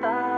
다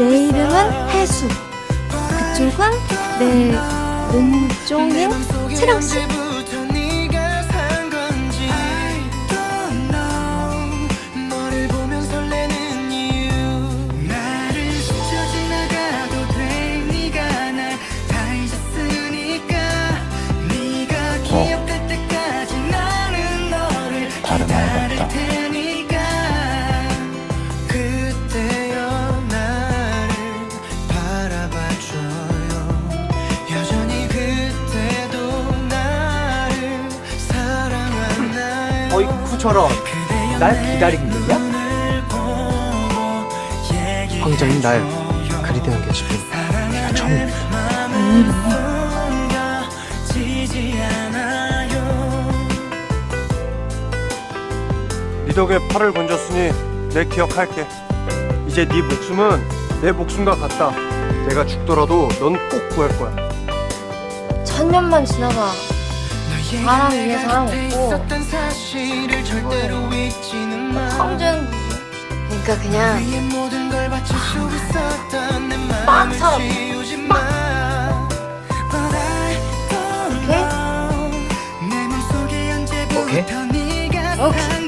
내 이름은 해수. 그쪽은 내 몸종인 채령 씨. 어이쿠처럼 날 거야? 황정이 날 그리 대한 게 지금 네가 처음이야 네 덕에 팔을 건졌으니 내 기억할게. 이제 네 목숨은 내 목숨과 같다. 내가 죽더라도 넌 꼭 구할 거야. 천년만 지나가. 사람 위에 사람 없고. 황제는 그러니까 그냥 막 But I don't 오케이? 오케이? 오케이.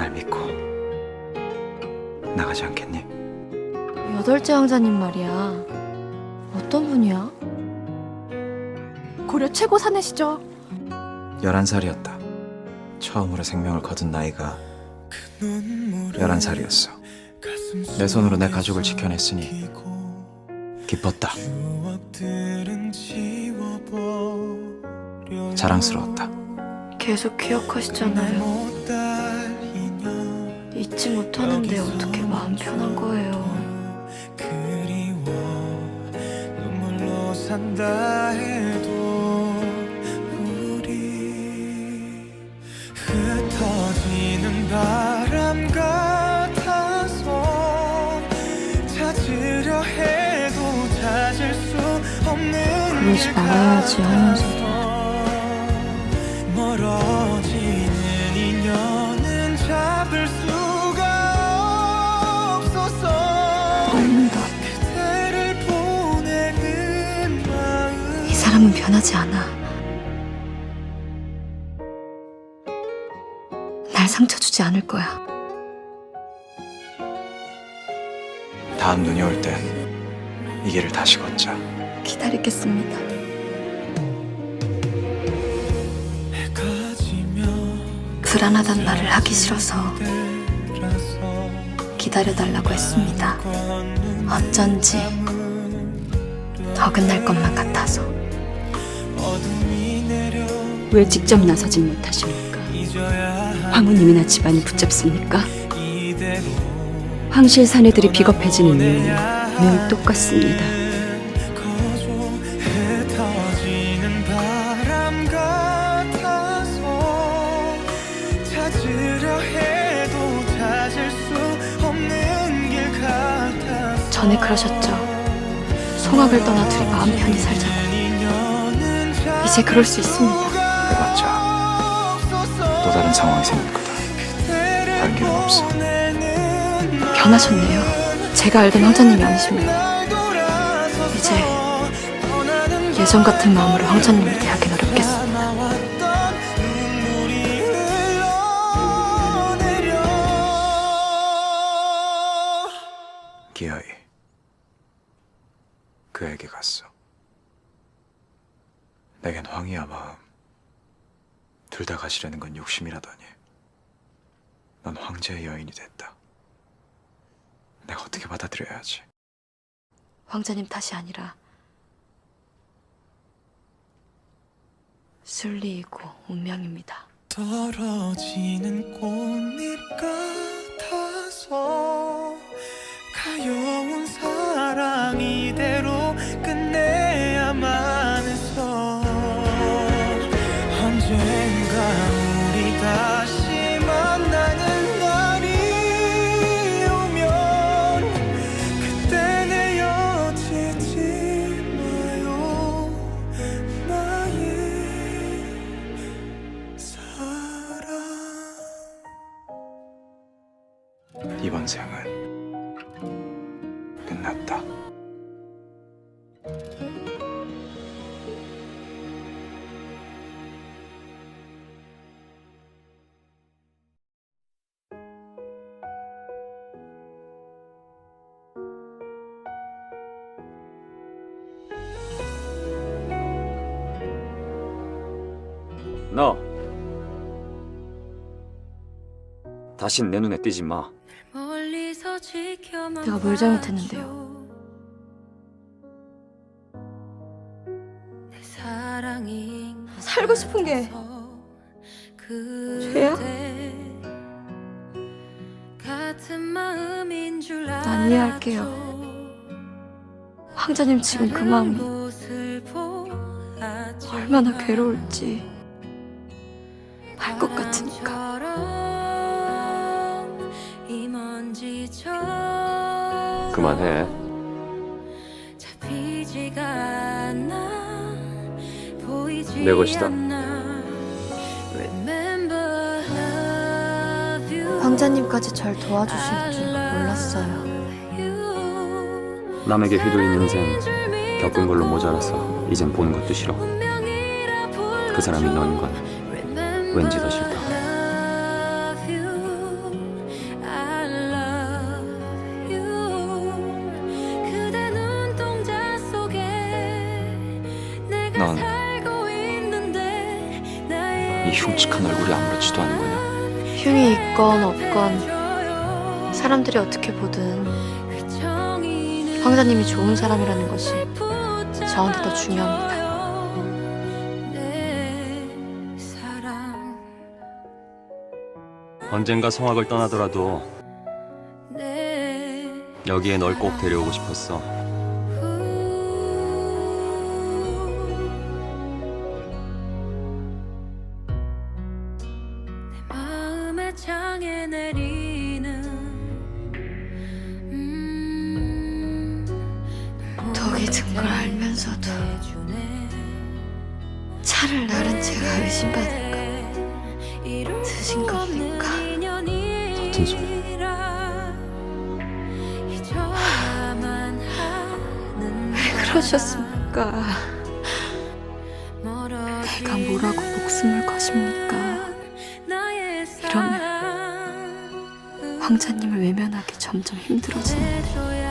날 믿고 나가지 않겠니? 여덟째 왕자님 말이야. 어떤 분이야? 고려 최고 사내시죠? 11살이었다. 처음으로 생명을 거둔 나이가 11살이었어. 내 손으로 내 가족을 지켜냈으니 기뻤다. 자랑스러웠다. 계속 기억하시잖아요. 잊지 못하는데 어떻게 마음 편한 거예요? 그리워 눈물로 산다 해도 우리 흩어지는 바람 같아서 찾으려 해도 찾을 수 없는 그러지 길 말아야지 하면서도. 멀어지는 인연은 잡을 수 사람은 변하지 않아. 날 상처 주지 않을 거야. 다음 눈이 올 땐 이 길을 다시 걷자. 기다리겠습니다. 불안하단 말을 하기 싫어서 기다려달라고 했습니다. 어쩐지 어긋날 것만 같아서. 왜 직접 나서진 못하십니까? 황후님이나 집안이 붙잡습니까? 황실 사내들이 비겁해지는 이유는 매우 똑같습니다. 전에 그러셨죠. 송악을 떠나 둘이 마음 편히 살자고. 이제 그럴 수 있습니다. 해봤자 또 다른 상황이 생길 거다. 다른 길은 없어. 변하셨네요. 제가 알던 황자님이 아니십니다. 이제 예전 같은 마음으로 황자님을 어렵겠습니 둘 다 가시려는 건 욕심이라더니. 넌 황제의 여인이 됐다. 내가 어떻게 받아들여야 하지? 황자님 탓이 아니라 순리이고 운명입니다. 떨어지는 꽃잎 같아서 가여운 사랑 이대로 너 다신 내 눈에 띄지 마. 내가 뭘 잘못했는데요? 살고 싶은 게 죄야? 난 이해할게요. 황자님 지금 그 마음이 얼마나 괴로울지 같으니까. 그만해. 내 것이다. 황자님까지 절 도와주실 줄 몰랐어요. 남에게 휘둘린 인생 겪은 걸로 모자라서 이젠 보는 것도 싫어. 그 사람이 너인 건 왠지 더 싫다. 얼굴이 아무렇지도 않은 거냐? 흉이 있건 없건 사람들이 어떻게 보든 황자님이 좋은 사람이라는 것이 저한테 더 중요합니다. 언젠가 성악을 떠나더라도 여기에 널 꼭 데려오고 싶었어. 그러셨습니까? 내가 뭐라고 목숨을 거십니까? 이러면 황자님을 외면하기 점점 힘들어지는데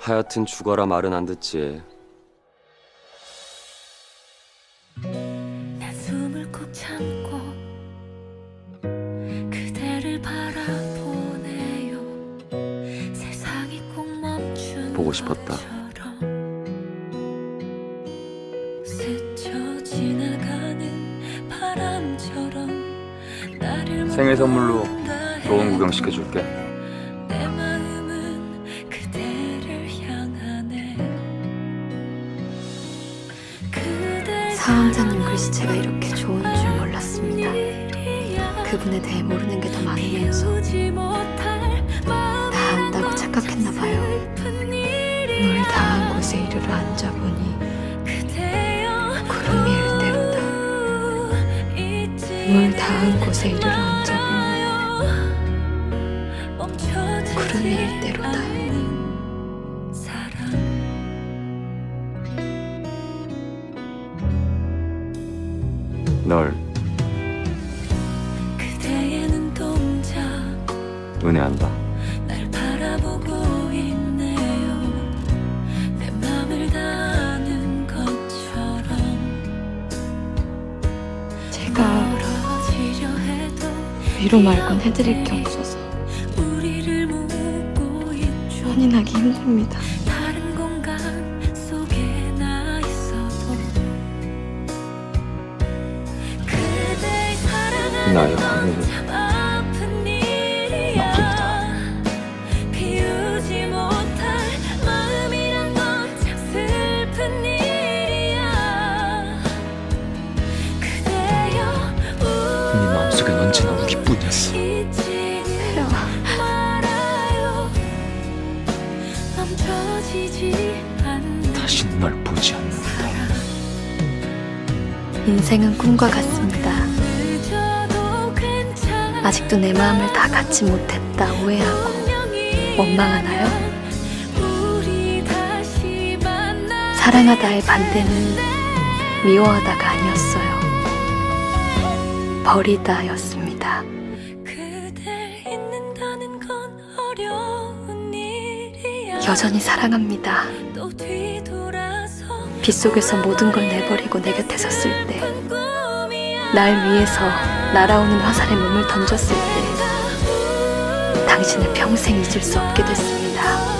하여튼 죽어라 말은 안 듣지. 생일 선물로 좋은 구경 시켜줄게. 내 마음은 그대를 향하네 그댈 사왕자님 글씨체가 이렇게 좋은 줄 몰랐습니다. 그분에 대해 모르는 게 더 많으면서 비우지 못할 마음이 다 안다고 착각했나 봐요. 물 닿은 곳에 이르러 앉아보니 물 닿은 곳에 이르러. 멈춰지지 구름이 일대로다. 널 위로 말곤 해드릴 게 없어서 혼인하기 힘듭니다. 나 나의 일이야 나뿐이다. 인생은 꿈과 같습니다. 아직도 내 마음을 다 갖지 못했다 오해하고 원망하나요? 사랑하다의 반대는 미워하다가 아니었어요. 버리다였습니다. 여전히 사랑합니다. 빗속에서 모든 걸 내버리고 내 곁에 섰을 때, 날 위해서 날아오는 화살에 몸을 던졌을 때, 당신을 평생 잊을 수 없게 됐습니다.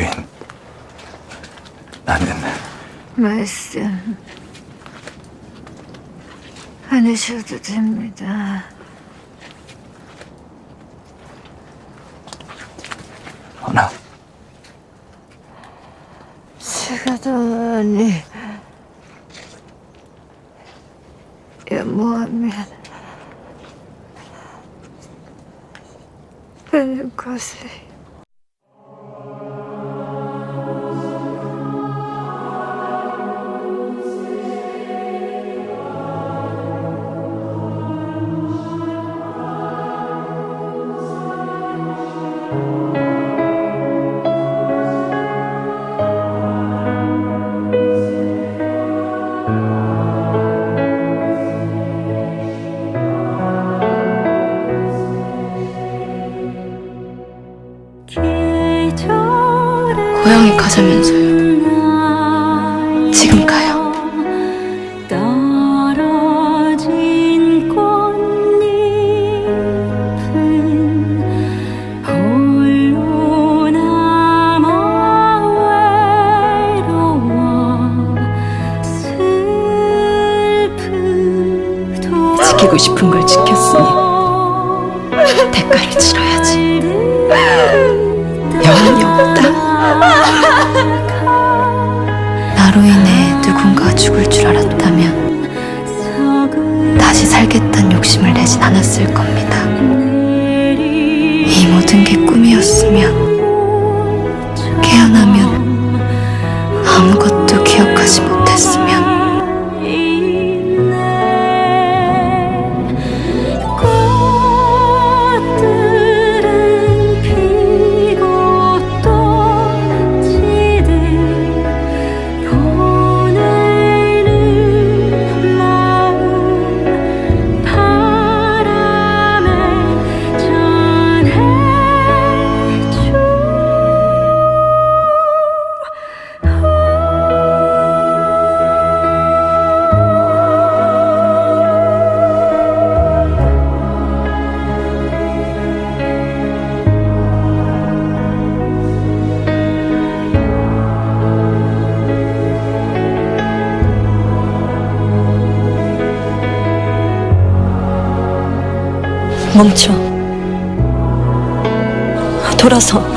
부인, 나는 말씀 안 하셔도 됩니다. 허나 시가더니 연모하면 하는 것을 않았을 멈춰. 돌아서